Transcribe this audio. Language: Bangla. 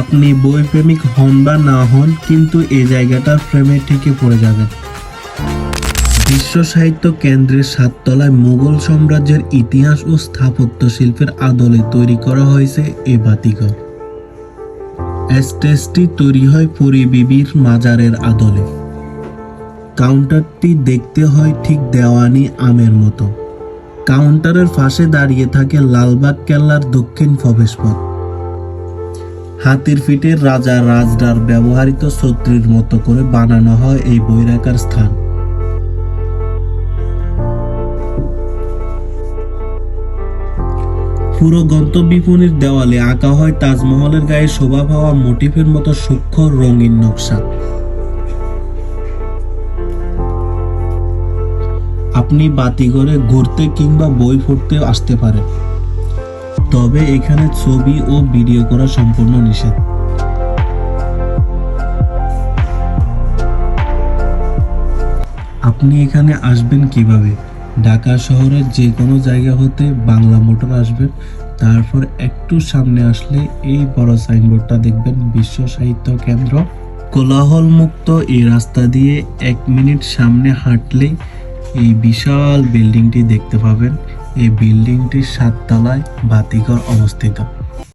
আপনি বই প্রেমিক হন বা না হন, কিন্তু এই জায়গাটার প্রেমে ঠিকই পড়ে যাবেন বিশ্ব সাহিত্য কেন্দ্রের সাততলায় মুঘল সাম্রাজ্যের ইতিহাস ও স্থাপত্য শিল্পের আদলে তৈরি করা হয়েছে এই বাতিঘর। স্টেজটি তৈরি হয় পরিবিবির মাজারের আদলে। কাউন্টারটি দেখতে হয় ঠিক দেওয়ানি আমের মতো। কাউন্টারের পাশে দাঁড়িয়ে থাকে লালবাগ কেল্লার দক্ষিণ প্রবেশপথ। হাতির ফিটের রাজা রাজডার ব্যবহৃত ছত্রির মতো করে বানানো হয় এই বই রাখার স্থান। পুরো গন্তব্যপনির দেওয়ালে আঁকা হয় তাজমহলের গায়ে শোভা পাওয়া মোটিফের মতো সূক্ষ্ম রঙিন নকশা। আপনি বাতিঘরে ঘুরতে কিংবা বই পড়তে আসতে পারেন। তবে এখানে ছবি ও ভিডিও করা সম্পূর্ণ নিষেধ। আপনি এখানে আসবেন কীভাবে? ঢাকা শহরের যে কোনো জায়গা হতে বাংলা মোটর আসবেন তারপর একটু সামনে আসলে এই বড় সাইনবোর্ডটা দেখবেন, বিশ্ব সাহিত্য কেন্দ্র। কোলাহল মুক্ত এই রাস্তা দিয়ে এক মিনিট সামনে হাঁটলেই এই বিশাল বিল্ডিংটি দেখতে পাবেন। এই বিল্ডিংটির সাততলায় বাতিঘর অবস্থিত।